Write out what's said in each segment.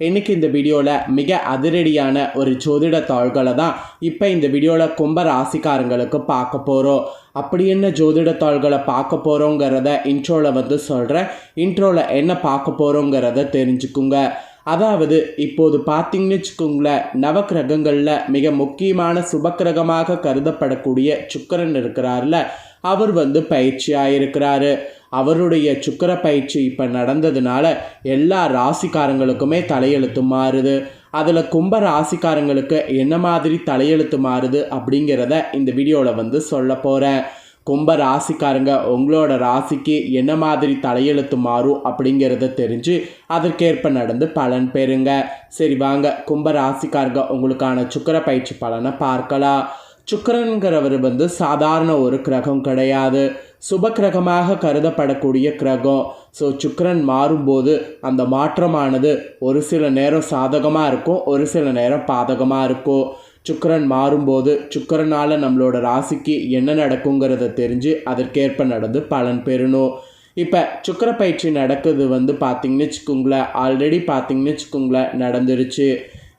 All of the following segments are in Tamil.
இன்றைக்கி இந்த வீடியோவில் மிக அதிரடியான ஒரு ஜோதிட தாள்களை தான் இப்போ இந்த வீடியோவில் கும்ப ராசிக்காரங்களுக்கு பார்க்க போகிறோம் அப்படி என்ன ஜோதிட தாள்களை பார்க்க போகிறோங்கிறத இன்ட்ரோவில் வந்து சொல்கிறேன் இன்ட்ரோவில் என்ன பார்க்க போகிறோங்கிறத தெரிஞ்சுக்குங்க. அதாவது இப்போது பார்த்தீங்கன்னு வச்சுக்கோங்களேன் நவக்கிரகங்களில் மிக முக்கியமான சுபக்கிரகமாக கருதப்படக்கூடிய சுக்கிரன் இருக்கிறார்ல அவர் வந்து பயிற்சியாக இருக்கிறாரு அவருடைய சுக்கிர பயிற்சி இப்போ நடந்ததுனால எல்லா ராசிக்காரங்களுக்குமே தலையெழுத்து மாறுது. அதில் கும்ப ராசிக்காரங்களுக்கு என்ன மாதிரி தலையெழுத்து மாறுது அப்படிங்கிறத இந்த வீடியோவில் வந்து சொல்ல போகிறேன் கும்ப ராசிக்காரங்க உங்களோட ராசிக்கு என்ன மாதிரி தலையெழுத்து மாறும் அப்படிங்கிறத தெரிஞ்சு அதற்கேற்ப நடந்து பலன் பெறுங்க. சரி வாங்க. கும்ப ராசிக்காரங்க உங்களுக்கான சுக்கிர பயிற்சி பலனை பார்க்கலாம். சுக்கிரன்கிறவர் வந்து சாதாரண ஒரு கிரகம் கிடையாது. சுப கிரகமாக கருதப்படக்கூடிய கிரகம். ஸோ சுக்கரன் மாறும்போது அந்த மாற்றமானது ஒரு சில நேரம் சாதகமாக இருக்கும் ஒரு சில நேரம் பாதகமாக இருக்கும். சுக்கரன் மாறும்போது சுக்கரனால் நம்மளோட ராசிக்கு என்ன நடக்குங்கிறத தெரிஞ்சு அதற்கேற்ப நடந்து பலன் பெறணும். இப்போ சுக்கர பயிற்சி நடக்குது வந்து பார்த்திங்கன்னு வச்சுக்கோங்களேன். ஆல்ரெடி பார்த்திங்கன்னு வச்சுக்கோங்களேன் நடந்துருச்சு.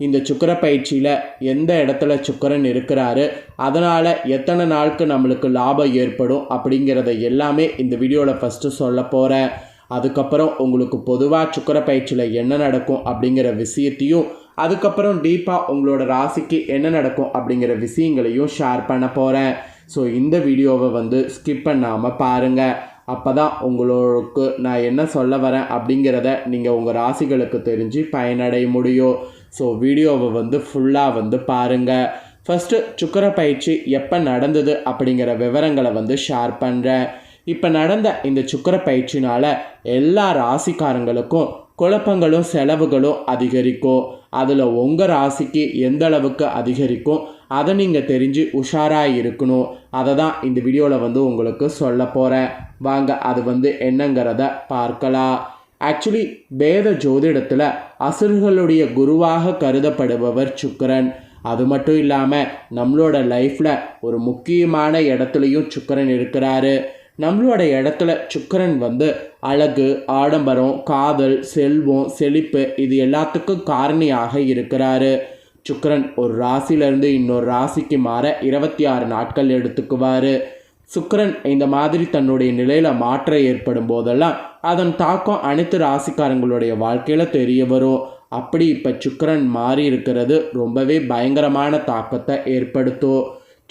இந்த சுக்கர பயிற்சியில் எந்த இடத்துல சுக்கரன் இருக்கிறாரு அதனால் எத்தனை நாளுக்கு நம்மளுக்கு லாபம் ஏற்படும் அப்படிங்கிறத எல்லாமே இந்த வீடியோவில் ஃபஸ்ட்டு சொல்ல போகிறேன் அதுக்கப்புறம் உங்களுக்கு பொதுவாக சுக்கர பயிற்சியில் என்ன நடக்கும் அப்படிங்கிற விஷயத்தையும் அதுக்கப்புறம் டீப்பாக உங்களோட ராசிக்கு என்ன நடக்கும் அப்படிங்கிற விஷயங்களையும் ஷேர் பண்ண போகிறேன் ஸோ இந்த வீடியோவை வந்து ஸ்கிப் பண்ணாமல் பாருங்கள் அப்போ தான் உங்களுக்கு நான் என்ன சொல்ல வரேன் அப்படிங்கிறத நீங்கள் உங்கள் ராசிகளுக்கு தெரிஞ்சு பயனடைய முடியும். ஸோ வீடியோவை வந்து ஃபுல்லாக வந்து பாருங்கள் ஃபஸ்ட்டு சுக்கர பயிற்சி எப்போ நடந்தது அப்படிங்கிற விவரங்களை வந்து ஷேர் பண்ணுறேன் இப்போ நடந்த இந்த சுக்கர பயிற்சினால் எல்லா ராசிக்காரங்களுக்கும் குழப்பங்களும் செலவுகளும் அதிகரிக்கும். அதில் உங்கள் ராசிக்கு எந்த அளவுக்கு அதிகரிக்கும்? அதை நீங்கள் தெரிஞ்சு உஷாராக இருக்கணும். அதை தான் இந்த வீடியோவில் வந்து உங்களுக்கு சொல்ல போகிறேன் வாங்க அது வந்து என்னங்கிறத பார்க்கலாம். ஆக்சுவலி வேத ஜோதிடத்தில் அசுர்களுடைய குருவாக கருதப்படுபவர் சுக்கரன். அது மட்டும் இல்லாமல் நம்மளோட லைஃப்பில் ஒரு முக்கியமான இடத்துலையும் சுக்கரன் இருக்கிறாரு. நம்மளோட இடத்துல சுக்கரன் வந்து அழகு ஆடம்பரம் காதல் செல்வம் செழிப்பு இது எல்லாத்துக்கும் காரணியாக இருக்கிறாரு. சுக்கரன் ஒரு ராசியிலேருந்து இன்னொரு ராசிக்கு மாற இருபத்தி ஆறு நாட்கள் எடுத்துக்குவார். சுக்கரன் இந்த மாதிரி தன்னுடைய நிலையில் மாற்றம் ஏற்படும் போதெல்லாம் அதன் தாக்கம் அனைத்து ராசிக்காரங்களுடைய வாழ்க்கையில் தெரிய வரும். அப்படி இப்போ சுக்கரன் மாறி இருக்கிறது ரொம்பவே பயங்கரமான தாக்கத்தை ஏற்படுத்தும்.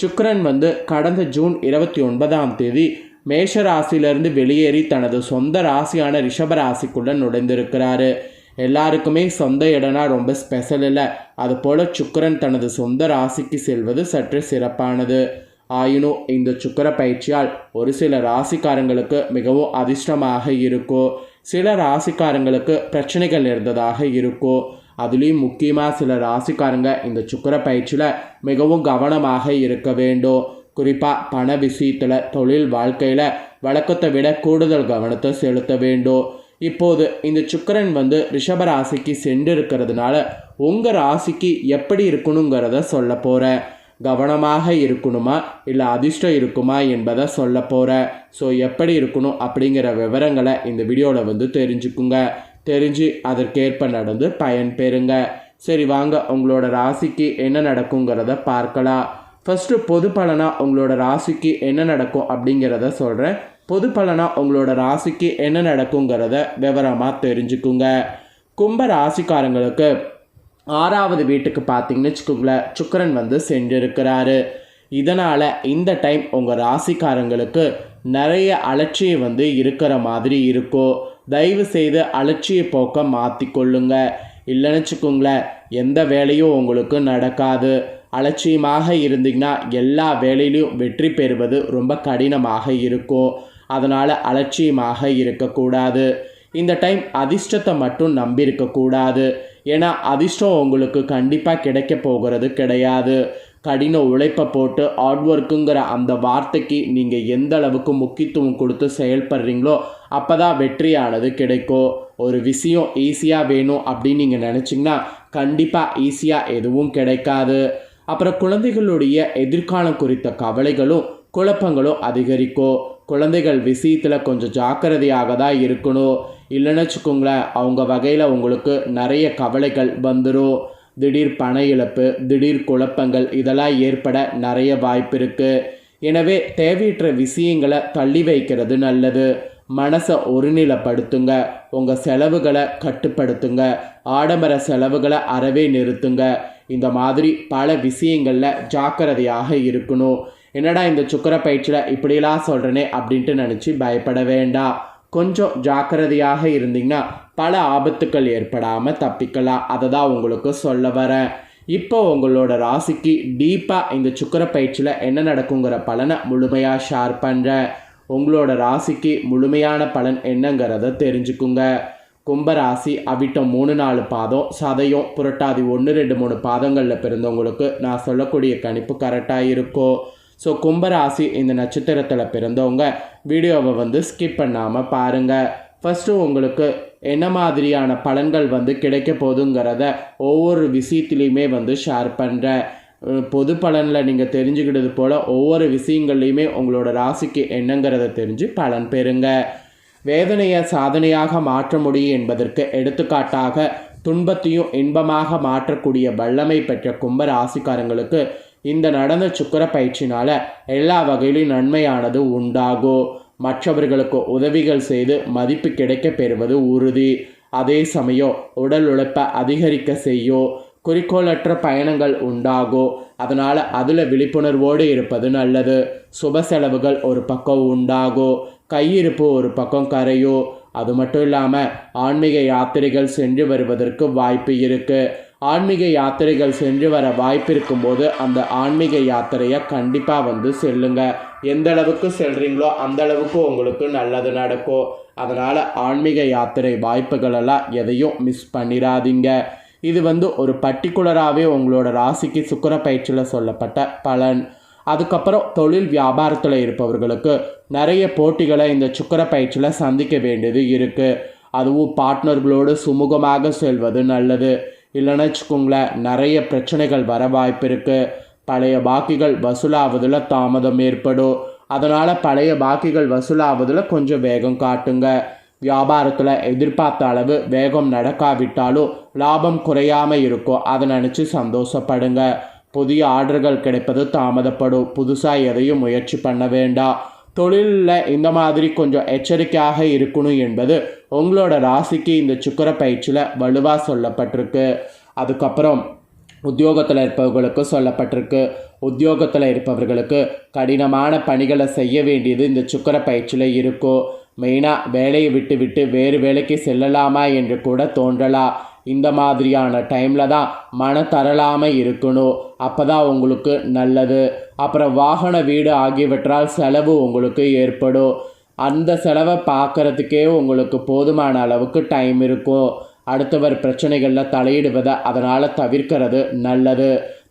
சுக்கரன் வந்து கடந்த ஜூன் இருபத்தி ஒன்பதாம் தேதி மேஷ ராசியிலிருந்து வெளியேறி தனது சொந்த ராசியான ரிஷப ராசிக்குள்ளே நுழைந்திருக்கிறாரு. எல்லாருக்குமே சொந்த இடம்னா ரொம்ப ஸ்பெஷல் இல்லை. அதுபோல் சுக்கரன் தனது சொந்த ராசிக்கு செல்வது சற்று சிறப்பானது. ஆயினும் இந்த சுக்கர பயிற்சியால் ஒரு சில ராசிக்காரங்களுக்கு மிகவும் அதிர்ஷ்டமாக இருக்கும். சில ராசிக்காரங்களுக்கு பிரச்சனைகள் இருந்ததாக இருக்கும். அதுலேயும் முக்கியமாக சில ராசிக்காரங்க இந்த சுக்கர பயிற்சியில் மிகவும் கவனமாக இருக்க வேண்டும். குறிப்பாக பண விஷயத்தில் தொழில் வாழ்க்கையில் வழக்கத்தை விட கூடுதல் கவனத்தை செலுத்த வேண்டும். இப்போது இந்த சுக்கரன் வந்து ரிஷப ராசிக்கு சென்று இருக்கிறதுனால உங்கள் ராசிக்கு எப்படி இருக்கணுங்கிறத சொல்ல போகிறேன் கவனமாக இருக்கணுமா இல்லை அதிர்ஷ்டம் இருக்குமா என்பதை சொல்ல போகிறேன் ஸோ எப்படி இருக்கணும் அப்படிங்கிற விவரங்களை இந்த வீடியோவில் வந்து தெரிஞ்சுக்குங்க. தெரிஞ்சு அதற்கேற்ப நடந்து பயன் பெறுங்க. சரி வாங்க உங்களோட ராசிக்கு என்ன நடக்குங்கிறத பார்க்கலாம். ஃபஸ்ட்டு பொது பலனாக உங்களோட ராசிக்கு என்ன நடக்கும் அப்படிங்கிறத சொல்கிறேன் பொது பலனாக உங்களோட ராசிக்கு என்ன நடக்குங்கிறத விவரமாக தெரிஞ்சுக்குங்க. கும்ப ராசிக்காரங்களுக்கு ஆறாவது வீட்டுக்கு பார்த்தீங்கன்னு வச்சுக்கோங்களேன் சுக்கரன் வந்து சென்றிருக்கிறாரு. இதனால் இந்த டைம் உங்கள் ராசிக்காரங்களுக்கு நிறைய அலட்சியம் வந்து இருக்கிற மாதிரி இருக்கும். தயவு செய்து அலட்சிய போக்க மாற்றிக்கொள்ளுங்க இல்லைன்னு வச்சுக்கோங்களேன் எந்த வேலையும் உங்களுக்கு நடக்காது. அலட்சியமாக இருந்தீங்கன்னா எல்லா வேலையிலையும் வெற்றி பெறுவது ரொம்ப கடினமாக இருக்கும். அதனால் அலட்சியமாக இருக்கக்கூடாது. இந்த டைம் அதிர்ஷ்டத்தை மட்டும் நம்பியிருக்கக்கூடாது. ஏன்னா அதிர்ஷ்டம் உங்களுக்கு கண்டிப்பாக கிடைக்க போகிறது கிடையாது. கடின உழைப்பை போட்டு ஹார்ட் ஒர்க்குங்கிற அந்த வார்த்தைக்கு நீங்கள் எந்த அளவுக்கு முக்கியத்துவம் கொடுத்து செயல்படுறீங்களோ அப்போ தான் வெற்றியானது கிடைக்கும். ஒரு விஷயம் ஈஸியாக வேணும் அப்படின்னு நீங்கள் நினச்சிங்கன்னா கண்டிப்பாக ஈஸியாக எதுவும் கிடைக்காது. அப்புறம் குழந்தைகளுடைய எதிர்காலம் குறித்த கவலைகளும் குழப்பங்களும் அதிகரிக்கும். குழந்தைகள் விஷயத்தில் கொஞ்சம் ஜாக்கிரதையாக தான் இருக்கணும். இல்லைன்னு வச்சுக்கோங்களேன் அவங்க வகையில் உங்களுக்கு நிறைய கவலைகள் வந்துடும் திடீர் பண இழப்பு திடீர் குழப்பங்கள் இதெல்லாம் ஏற்பட நிறைய வாய்ப்பு இருக்குது எனவே தேவையற்ற விஷயங்களை தள்ளி வைக்கிறது நல்லது. மனசை ஒருநிலைப்படுத்துங்க. உங்கள் செலவுகளை கட்டுப்படுத்துங்க. ஆடம்பர செலவுகளை அறவே நிறுத்துங்க. இந்த மாதிரி பல விஷயங்களில் ஜாக்கிரதையாக இருக்கணும். என்னடா இந்த சுக்கர பயிற்சியில் இப்படிலாம் சொல்கிறேனே அப்படின்ட்டு நினச்சி பயப்பட வேண்டாம் கொஞ்சம் ஜாக்கிரதையாக இருந்தீங்கன்னா பல ஆபத்துக்கள் ஏற்படாமல் தப்பிக்கலாம். அதை தான் உங்களுக்கு சொல்ல வரேன். இப்போ உங்களோட ராசிக்கு டீப்பாக இந்த சுக்கர பயிற்சியில் என்ன நடக்குங்கிற பலனை முழுமையாக ஷேர் பண்ணுறேன் உங்களோட ராசிக்கு முழுமையான பலன் என்னங்கிறத தெரிஞ்சுக்குங்க. கும்பராசி அவிட்டம் மூணு நாலு பாதம் சதயம் புரட்டாதி ஒன்று ரெண்டு மூணு பாதங்களில் பிறந்தவங்களுக்கு நான் சொல்லக்கூடிய கணிப்பு கரெக்டாக இருக்கும் ஸோ கும்பராசி இந்த நட்சத்திரத்தில் பிறந்தவங்க வீடியோவை வந்து ஸ்கிப் பண்ணாமல் பாருங்கள் ஃபஸ்ட்டு உங்களுக்கு என்ன மாதிரியான பலன்கள் வந்து கிடைக்க போதுங்கிறத ஒவ்வொரு விஷயத்துலையுமே வந்து ஷேர் பண்ணுறேன் பொது பலனில் நீங்கள் தெரிஞ்சுக்கிட்டது போல் ஒவ்வொரு விஷயங்கள்லையுமே உங்களோட ராசிக்கு என்னங்கிறத தெரிஞ்சு பலன் பெறுங்க. வேதனையை சாதனையாக மாற்ற முடியும் என்பதற்கு எடுத்துக்காட்டாக துன்பத்தையும் இன்பமாக மாற்றக்கூடிய வல்லமை பெற்ற கும்ப ராசிக்காரங்களுக்கு இந்த நடந்த சுக்கர பயிற்சினால் எல்லா வகையிலும் நன்மையானது உண்டாகும் மற்றவர்களுக்கு உதவிகள் செய்து மதிப்பு கிடைக்க பெறுவது உறுதி. அதே சமயம் உடல் உழைப்பை அதிகரிக்க செய்யும் குறிக்கோளற்ற பயணங்கள் உண்டாகும் அதனால் அதில் விழிப்புணர்வோடு இருப்பது நல்லது. சுப செலவுகள் ஒரு பக்கம் உண்டாகும் கையிருப்பு ஒரு பக்கம் கரையோ அது மட்டும் இல்லாமல் ஆன்மீக யாத்திரைகள் சென்று வருவதற்கு வாய்ப்பு இருக்குது ஆன்மீக யாத்திரைகள் சென்று வர வாய்ப்பு இருக்கும்போது அந்த ஆன்மீக யாத்திரையை கண்டிப்பாக வந்து செல்லுங்க. எந்த அளவுக்கு செல்கிறீங்களோ அந்த அளவுக்கு உங்களுக்கு நல்லது நடக்கும். அதனால் ஆன்மீக யாத்திரை வாய்ப்புகளெல்லாம் எதையும் மிஸ் பண்ணிடாதீங்க இது வந்து ஒரு பர்டிகுலராகவே உங்களோட ராசிக்கு சுக்கர பயிற்சியில் சொல்லப்பட்ட பலன். அதுக்கப்புறம் தொழில் வியாபாரத்தில் இருப்பவர்களுக்கு நிறைய போட்டிகளை இந்த சுக்கர பயிற்சியில் சந்திக்க வேண்டியது இருக்குது அதுவும் பார்ட்னர்களோடு சுமூகமாக செல்வது நல்லது. இல்லைன்னு வச்சுக்கோங்களேன் நிறைய பிரச்சனைகள் வர வாய்ப்பு இருக்குது பழைய பாக்கிகள் வசூலாவதில் தாமதம் ஏற்படும். அதனால் பழைய பாக்கிகள் வசூலாவதில் கொஞ்சம் வேகம் காட்டுங்க. வியாபாரத்தில் எதிர்பார்த்த அளவு வேகம் நடக்காவிட்டாலும் லாபம் குறையாமல் இருக்கும். அதை நினச்சி சந்தோஷப்படுங்க. புதிய ஆர்டர்கள் கிடைப்பது தாமதப்படும். புதுசாக எதையும் முயற்சி பண்ண வேண்டாம் தொழிலில் இந்த மாதிரி கொஞ்சம் எச்சரிக்கையாக இருக்கணும் என்பது உங்களோட ராசிக்கு இந்த சுக்கர பயிற்சியில் வலுவாக சொல்லப்பட்டிருக்கு. அதுக்கப்புறம் உத்தியோகத்தில் இருப்பவர்களுக்கு சொல்லப்பட்டிருக்கு. உத்தியோகத்தில் இருப்பவர்களுக்கு கடினமான பணிகளை செய்ய வேண்டியது இந்த சுக்கர பயிற்சியில் இருக்கும். மெயினாக வேலையை விட்டு விட்டு வேறு வேலைக்கு செல்லலாமா என்று கூட தோன்றலாம். இந்த மாதிரியான டைமில் தான் மன தரலாமல் இருக்கணும். அப்போ தான் உங்களுக்கு நல்லது. அப்புறம் வாகன வீடு ஆகியவற்றால் செலவு உங்களுக்கு ஏற்படும். அந்த செலவை பார்க்குறதுக்கே உங்களுக்கு போதுமான அளவுக்கு டைம் இருக்கும். அடுத்தவர் பிரச்சனைகளில் தலையிடுவதை அதனால் தவிர்க்கிறது நல்லது.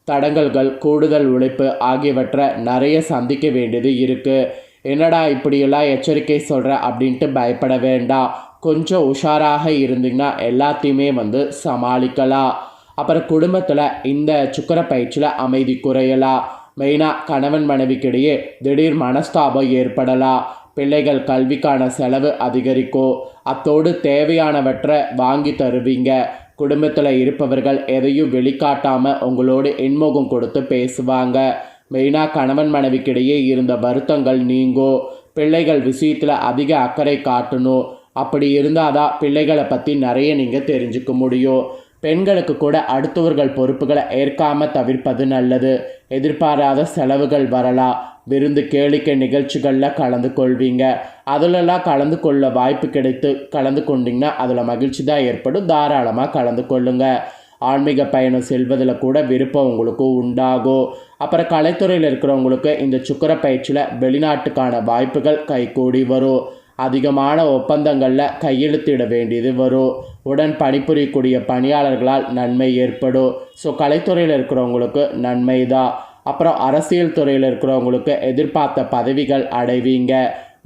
தடங்கல்கள் கூடுதல் உழைப்பு ஆகியவற்றை நிறைய சந்திக்க வேண்டியது இருக்குது என்னடா இப்படியெல்லாம் எச்சரிக்கை சொல்கிற அப்படின்ட்டு பயப்பட வேண்டாம். கொஞ்சம் உஷாராக இருந்தீங்கன்னா எல்லாத்தையுமே வந்து சமாளிக்கலாம். அப்புறம் குடும்பத்தில் இந்த சுக்கர பயிற்சியில் அமைதி குறையலாம். மெயினாக கணவன் மனைவிக்கிடையே திடீர் மனஸ்தாபம் ஏற்படலாம். பிள்ளைகள் கல்விக்கான செலவு அதிகரிக்கும். அத்தோடு தேவையானவற்றை வாங்கி தருவீங்க. குடும்பத்தில் இருப்பவர்கள் எதையும் வெளிக்காட்டாமல் உங்களோடு இன்முகம் கொடுத்து பேசுவாங்க. மெயினாக கணவன் மனைவிக்கிடையே இருந்த வருத்தங்கள் நீங்கும். பிள்ளைகள் விஷயத்தில் அதிக அக்கறை காட்டணும். அப்படி இருந்தால் தான் பிள்ளைகளை பற்றி நிறைய நீங்கள் தெரிஞ்சுக்க முடியும். பெண்களுக்கு கூட அடுத்தவர்கள் பொறுப்புகளை ஏற்காமல் தவிர்ப்பது நல்லது. எதிர்பாராத செலவுகள் வரலாம். விருந்து கேளிக்கை நிகழ்ச்சிகளில் கலந்து கொள்வீங்க. அதிலெல்லாம் கலந்து கொள்ள வாய்ப்பு கிடைத்து கலந்து கொண்டீங்கன்னா அதில் மகிழ்ச்சி தான் ஏற்படும். தாராளமாக கலந்து கொள்ளுங்கள் ஆன்மீக பயணம் செல்வதில் கூட விருப்பம் உங்களுக்கு உண்டாகும். அப்புறம் கலைத்துறையில் இருக்கிறவங்களுக்கு இந்த சுக்கர பயிற்சியில் வெளிநாட்டுக்கான வாய்ப்புகள் கைகூடி வரும். அதிகமான ஒப்பந்தங்களில் கையெழுத்திட வேண்டியது வரும். உடன் பணிபுரியக்கூடிய பணியாளர்களால் நன்மை ஏற்படும். ஸோ கலைத்துறையில் இருக்கிறவங்களுக்கு நன்மை தான் அப்புறம் அரசியல் துறையில் இருக்கிறவங்களுக்கு எதிர்பார்த்த பதவிகள் அடைவீங்க.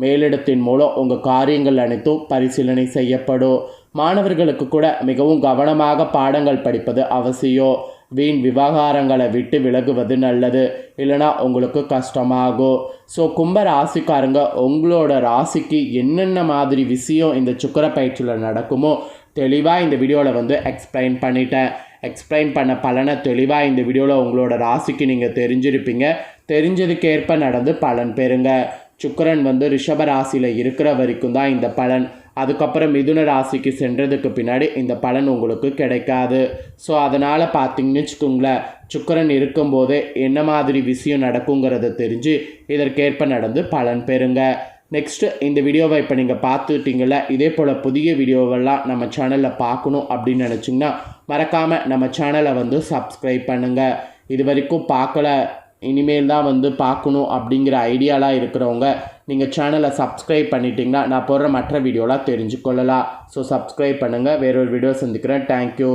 மேலிடத்தின் மூலம் உங்கள் காரியங்கள் அனைத்தும் பரிசீலனை செய்யப்படும். மாணவர்களுக்கு கூட மிகவும் கவனமாக பாடங்கள் படிப்பது அவசியம். வீண் விவகாரங்களை விட்டு விலகுவது நல்லது. இல்லைனா உங்களுக்கு கஷ்டமாகும் ஸோ கும்ப ராசிக்காரங்க உங்களோட ராசிக்கு என்னென்ன மாதிரி விஷயம் இந்த சுக்கர பயிற்சியில் நடக்குமோ தெளிவாக இந்த வீடியோவில் வந்து எக்ஸ்பிளைன் பண்ணிட்டேன். எக்ஸ்பிளைன் பண்ண பலனை தெளிவாக இந்த வீடியோவில் உங்களோட ராசிக்கு நீங்கள் தெரிஞ்சிருப்பீங்க. தெரிஞ்சதுக்கேற்ப நடந்து பலன் பெறுங்க. சுக்கரன் வந்து ரிஷப ராசியில் இருக்கிற வரைக்கும் தான் இந்த பலன். அதுக்கப்புறம் மிதுன ராசிக்கு சென்றதுக்கு பின்னாடி இந்த பலன் உங்களுக்கு கிடைக்காது. ஸோ அதனால் பார்த்தீங்கன்னு வச்சுக்கோங்களேன் சுக்கரன் இருக்கும்போதே என்ன மாதிரி விஷயம் நடக்குங்கிறத தெரிஞ்சு இதற்கேற்ப நடந்து பலன் பெறுங்க. நெக்ஸ்ட்டு இந்த வீடியோவை இப்போ நீங்கள் பார்த்துட்டிங்கள இதே போல் புதிய வீடியோவெல்லாம் நம்ம சேனலில் பார்க்கணும் அப்படின்னு நினச்சிங்கன்னா மறக்காமல் நம்ம சேனலை வந்து சப்ஸ்கிரைப் பண்ணுங்கள் இது வரைக்கும் பார்க்கல இனிமேல் தான் வந்து பார்க்கணும் அப்படிங்கிற ஐடியாலாம் இருக்கிறவங்க நீங்கள் சேனலை சப்ஸ்கிரைப் பண்ணிட்டீங்கன்னா நான் போடுற மற்ற வீடியோலாம் தெரிஞ்சுக்கொள்ளலாம். ஸோ சப்ஸ்கிரைப் பண்ணுங்கள் வேறொரு வீடியோ சந்திக்கிறேன். தேங்க்யூ